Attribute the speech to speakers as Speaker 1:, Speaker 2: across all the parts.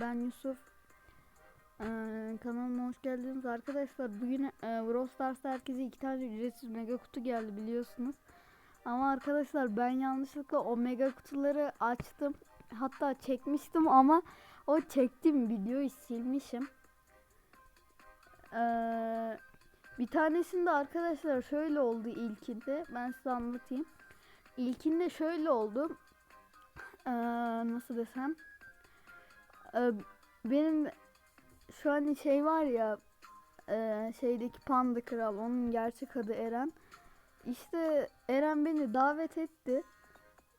Speaker 1: ben Yusuf. Ee, kanalıma hoş geldiniz arkadaşlar. Bugün e, Brawl herkese iki tane ücretsiz mega kutu geldi biliyorsunuz. Ama arkadaşlar ben yanlışlıkla o mega kutuları açtım. Hatta çekmiştim ama o çektiğim videoyu silmişim. Ee, bir tanesinde arkadaşlar şöyle oldu ilkinde. Ben size anlatayım. İlkinde şöyle oldu. Ee, nasıl desem? Ee, benim şu an şey var ya e, şeydeki panda kral onun gerçek adı Eren. İşte Eren beni davet etti.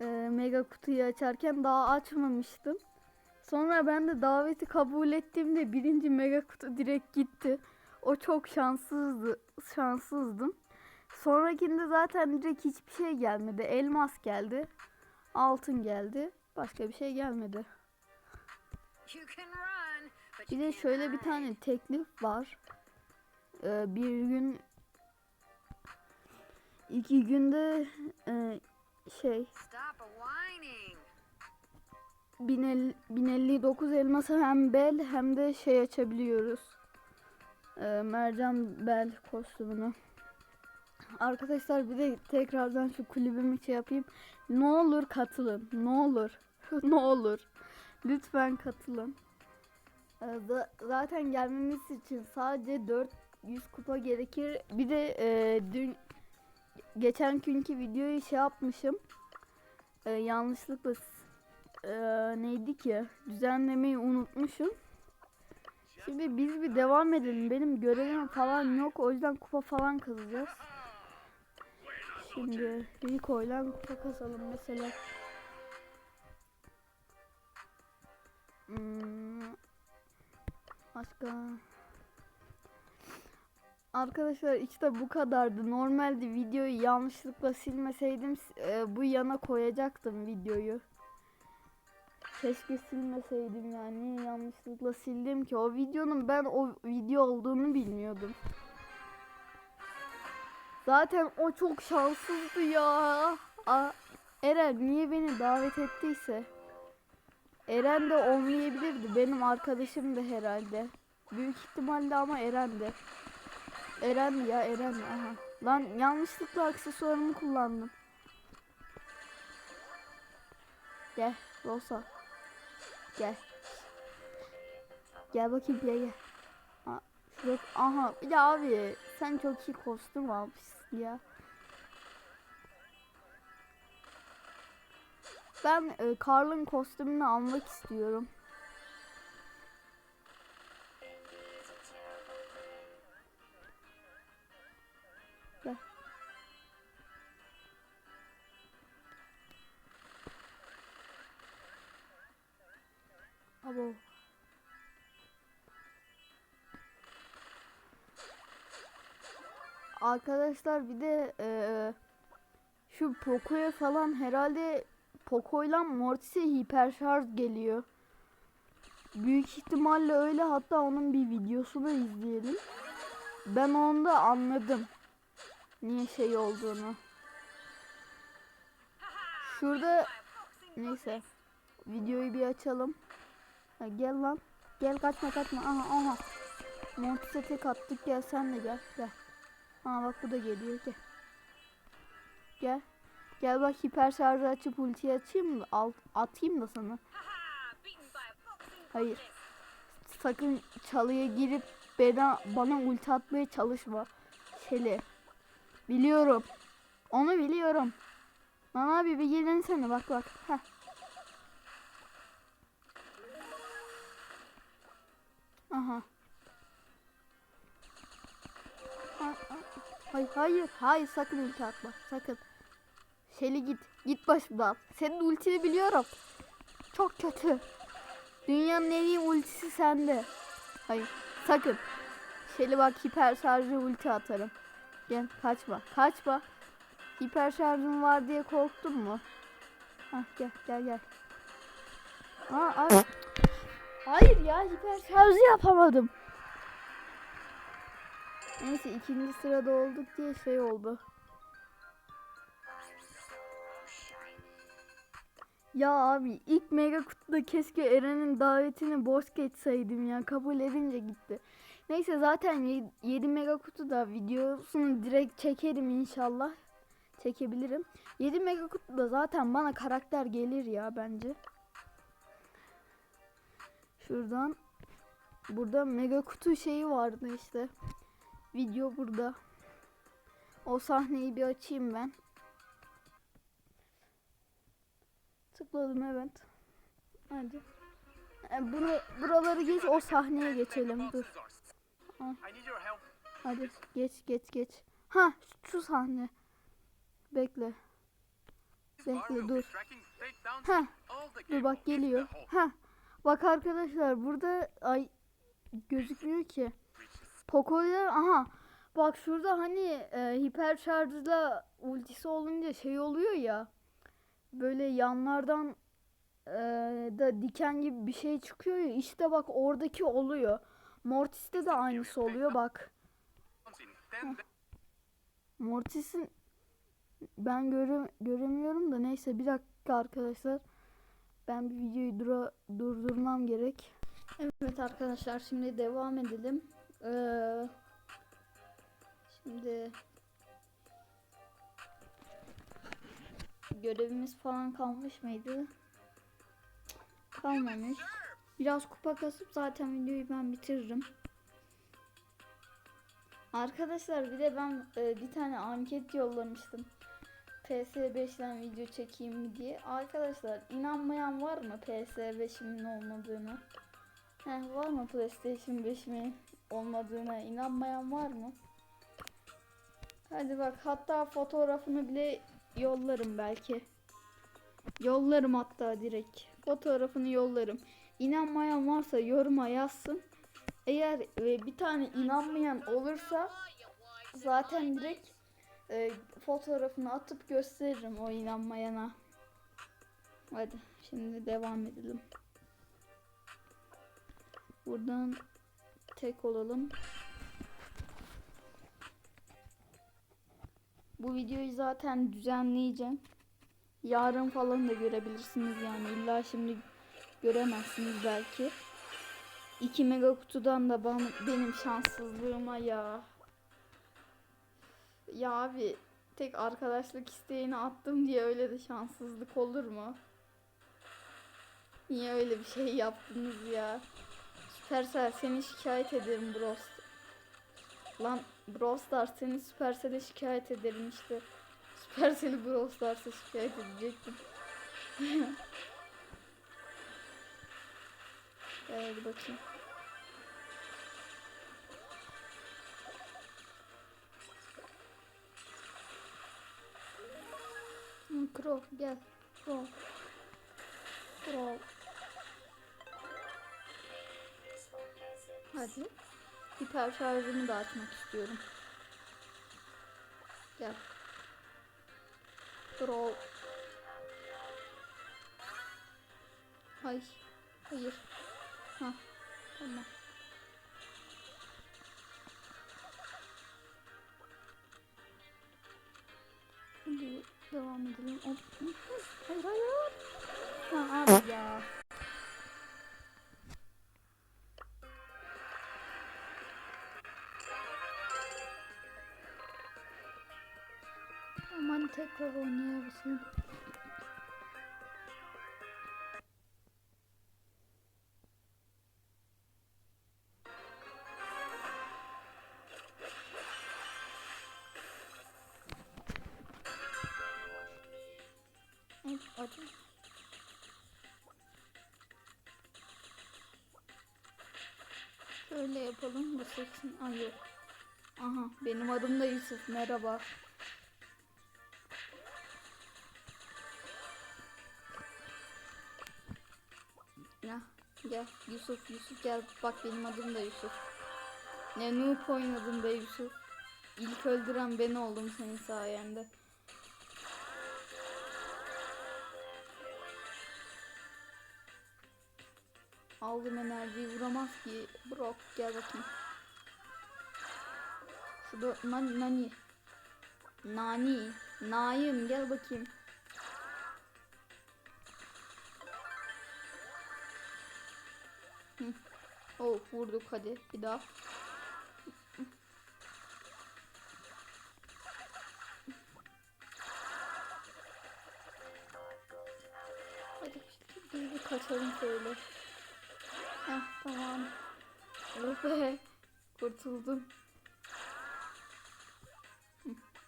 Speaker 1: Ee, mega kutuyu açarken daha açmamıştım. Sonra ben de daveti kabul ettiğimde birinci mega kutu direkt gitti. O çok şanssızdı, şanssızdım. Sonrakinde zaten direkt hiçbir şey gelmedi. Elmas geldi, altın geldi. Başka bir şey gelmedi. Bir de şöyle bir tane teklif var. Ee, bir gün iki günde e, şey
Speaker 2: Stop a whining.
Speaker 1: 1050 1059 elması hem bel hem de şey açabiliyoruz. Ee, mercan bel kostümünü. Arkadaşlar bir de tekrardan şu kulübümü şey yapayım. Ne olur katılın. Ne olur. ne olur. Lütfen katılın. Ee, za- zaten gelmemiz için sadece 400 kupa gerekir. Bir de e, dün geçen günkü videoyu şey yapmışım. Ee, yanlışlıkla e, neydi ki? Düzenlemeyi unutmuşum. Şimdi biz bir devam edelim. Benim görevim falan yok. O yüzden kupa falan kazacağız. Şimdi Rico'yla kupa kazalım mesela. Hmm, başka. Arkadaşlar işte bu kadardı. Normalde videoyu yanlışlıkla silmeseydim e, bu yana koyacaktım videoyu. Keşke silmeseydim yani yanlışlıkla sildim ki o videonun ben o video olduğunu bilmiyordum. Zaten o çok şanssızdı ya. Aa, Eren niye beni davet ettiyse. Eren de olmayabilirdi. Benim arkadaşım da herhalde. Büyük ihtimalle ama Eren de. Eren ya Eren aha. Lan yanlışlıkla aksesuarımı kullandım. Gel Rosa. Gel. Gel bakayım gel gel. Aa, aha ya abi sen çok iyi kostüm almışsın ya. Ben e, Carl'ın kostümünü almak istiyorum. Gel. Arkadaşlar bir de eee, şu Poco'ya falan herhalde Poco'yla Mortis'e hiper şarj geliyor. Büyük ihtimalle öyle hatta onun bir videosunu izleyelim. Ben onda anladım. Niye şey olduğunu. Şurada neyse videoyu bir açalım. Ha, gel lan. Gel kaçma kaçma. Aha aha. Mortis'e tek attık gel sen de gel. Gel. Aa bak bu da geliyor gel. Gel. Gel bak hiper şarjı açıp ultiyi açayım da al, atayım da sana. Hayır. Sakın çalıya girip bana, bana ulti atmaya çalışma. Şeli. Biliyorum. Onu biliyorum. Lan abi bir gelinsene bak bak. Heh. Aha. Ha- ha- Hayır hayır hayır sakın ulti atma sakın. Şeli git git başımdan. Senin ultini biliyorum. Çok kötü. Dünyanın en iyi ultisi sende. Hayır sakın. Şeli bak hiper şarjı ulti atarım. Gel kaçma kaçma. Hiper şarjım var diye korktun mu? Hah gel gel gel. Aa, ay. Hayır ya hiper şarjı yapamadım. Neyse ikinci sırada olduk diye şey oldu. Ya abi ilk mega kutuda keşke Eren'in davetini boş geçseydim ya. Kabul edince gitti. Neyse zaten 7 mega kutuda videosunu direkt çekerim inşallah. Çekebilirim. 7 mega kutuda zaten bana karakter gelir ya bence. Şuradan burada mega kutu şeyi vardı işte. Video burada. O sahneyi bir açayım ben. Tıkladım evet. Hadi. E, bunu, buraları geç o sahneye geçelim dur.
Speaker 3: Your help.
Speaker 1: Hadi geç geç geç. Ha şu sahne. Bekle. Bekle dur. Ha dur bak geliyor. Ha bak arkadaşlar burada ay gözükmüyor ki. Poco'ya aha bak şurada hani e, hiper şarjla ultisi olunca şey oluyor ya. Böyle yanlardan e, da diken gibi bir şey çıkıyor ya. İşte bak oradaki oluyor. Mortis'te de aynısı oluyor bak. Mortis'in ben göre göremiyorum da neyse bir dakika arkadaşlar. Ben bir videoyu dura, durdurmam gerek. Evet arkadaşlar şimdi devam edelim. Ee, şimdi görevimiz falan kalmış mıydı? Kalmamış. Biraz kupa kasıp zaten videoyu ben bitiririm. Arkadaşlar bir de ben e, bir tane anket yollamıştım. PS5'ten video çekeyim mi diye. Arkadaşlar inanmayan var mı PS5'imin olmadığını? Heh, var mı PlayStation 5'imin olmadığına inanmayan var mı? Hadi bak hatta fotoğrafını bile yollarım belki. Yollarım hatta direkt. Fotoğrafını yollarım. İnanmayan varsa yoruma yazsın. Eğer e, bir tane inanmayan olursa zaten direkt e, fotoğrafını atıp gösteririm o inanmayana. Hadi şimdi devam edelim. Buradan tek olalım. Bu videoyu zaten düzenleyeceğim. Yarın falan da görebilirsiniz yani. İlla şimdi göremezsiniz belki. 2 mega kutudan da ben, benim şanssızlığıma ya. Ya abi tek arkadaşlık isteğini attım diye öyle de şanssızlık olur mu? Niye öyle bir şey yaptınız ya? Supercell seni şikayet ederim Bros. Lan Brawl Stars seni Supercell'e şikayet ederim işte. Supercell'i Brawl Stars'a şikayet edecektim. Hadi bakayım. Hı, Crow gel. Crow. Crow. Hadi. Hiper şarjımı da açmak istiyorum. Gel. Crow. Hayır. Hayır. Ha. Tamam. Tekrar oynayabilirim. Şöyle yapalım bu seçim. Ay yok. Aha benim adım da Yusuf. Merhaba. Yusuf Yusuf gel bak benim adım da Yusuf. Ne noob oynadın be Yusuf. İlk öldüren ben oldum senin sayende. Aldım enerjiyi vuramaz ki. Brock gel bakayım. Şurada nani nani. Nani. Naim gel bakayım. Oh vurduk hadi bir daha. Hadi bir, bir kaçalım şöyle. Heh tamam. Oh be. Kurtuldum.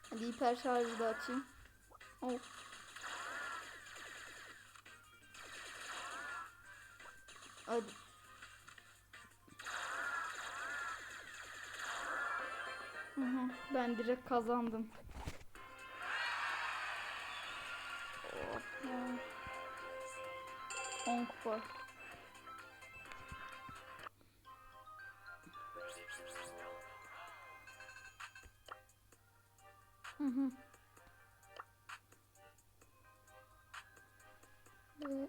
Speaker 1: Hadi hiper şarjı da açayım. Oh. Hadi. Ben direkt kazandım. Oh, ya. 10 kupa. Hı hı. Ve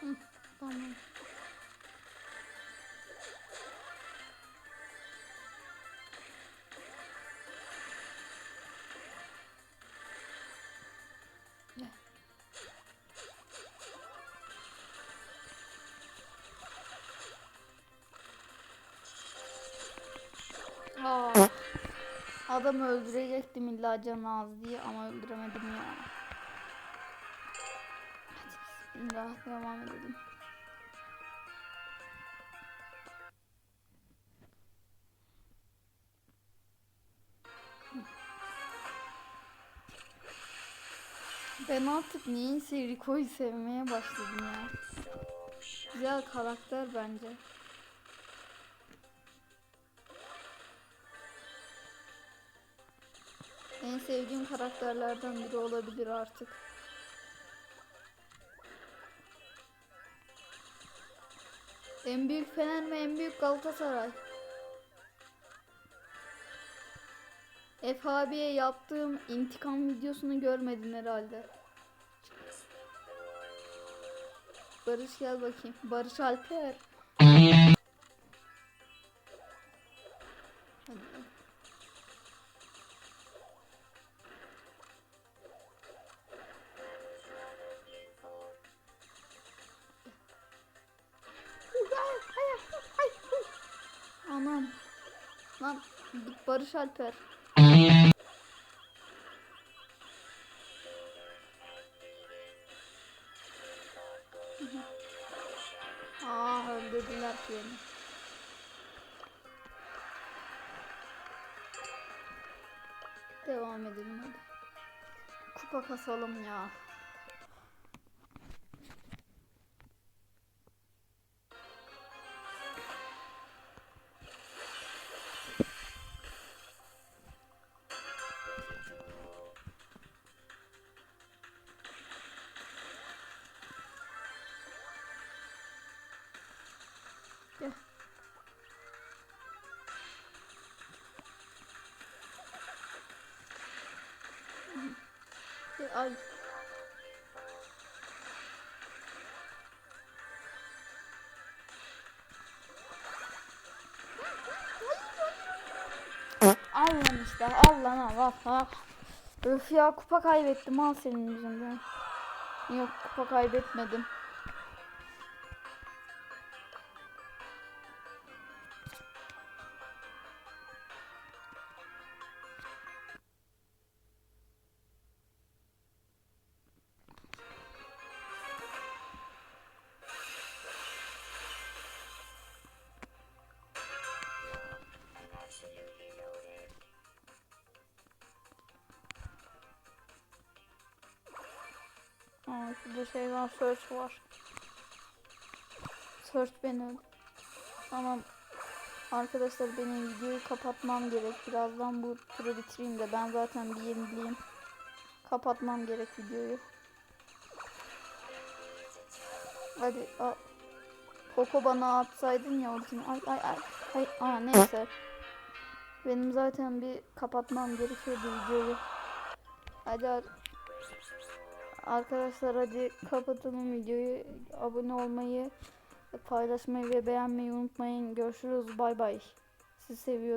Speaker 1: Hı, tamam. Adamı öldürecektim illa canı az diye ama öldüremedim ya. Hadi bismillah devam edelim. Ben artık niyeyse Rico'yu sevmeye başladım ya. Güzel karakter bence. En sevdiğim karakterlerden biri olabilir artık. En büyük Fener mi en büyük Galatasaray? Efe abiye yaptığım intikam videosunu görmedin herhalde. Barış gel bakayım. Barış Alper. Barış Alper. Aa öldürdüler ki beni. Devam edelim hadi. Kupa kasalım ya. Ay. Al lan işte al lan al al al. Öf ya kupa kaybettim al senin yüzünden. Yok kupa kaybetmedim. Aa, şurada şey var, search var. Search beni öldü. Tamam. Arkadaşlar benim videoyu kapatmam gerek. Birazdan bu turu bitireyim de ben zaten bir yenileyim. Kapatmam gerek videoyu. Hadi a Koko bana atsaydın ya ultimi. Ay ay ay. Ay aa neyse. Benim zaten bir kapatmam gerekiyordu videoyu. Hadi arkadaşlar hadi kapatalım videoyu. Abone olmayı, paylaşmayı ve beğenmeyi unutmayın. Görüşürüz. Bay bay. Sizi seviyorum.